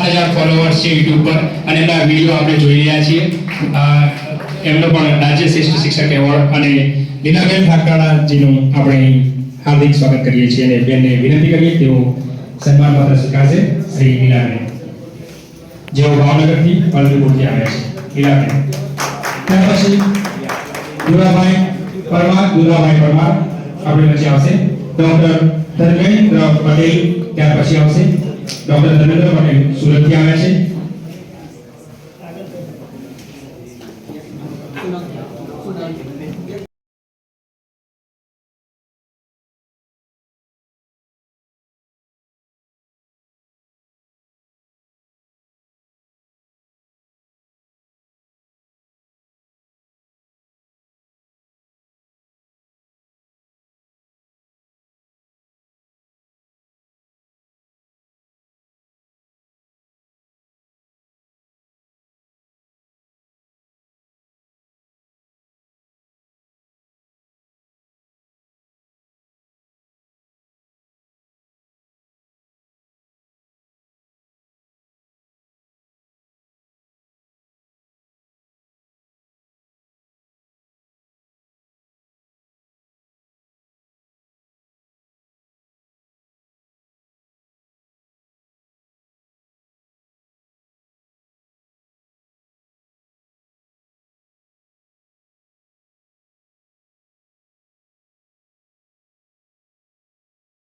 સાત હજાર ફોલોવર્સ છે યુટ્યુબ પર. અને એમના વીડિયો આપણે જોઈ રહ્યા છીએ. એમનો પણ રાજ્ય શ્રેષ્ઠ શિક્ષક એવોર્ડ અને લીલાબેન ઠાકરાજીનું આપણે હાર્દિક સ્વાગત કરીએ છીએ અને બેનને વિનંતી કરીએ, તેઓ સન્માન પત્ર સ્વીકારશે. શ્રી લીલાબેન જેઓ ભાવનગરથી પલવીપુરથી આવ્યા છે. લીલાબેન ત્યાર પછી દુરાભાઈ પરમાર દુરાભાઈ પરમાર. આપણે પછી આવશે. ડોક્ટર ધર્મેન્દ્ર પટેલ. ત્યાર પછી આવશે. ડોક્ટર ધર્મેન્દ્ર પટેલ સુરતથી આવ્યા છે.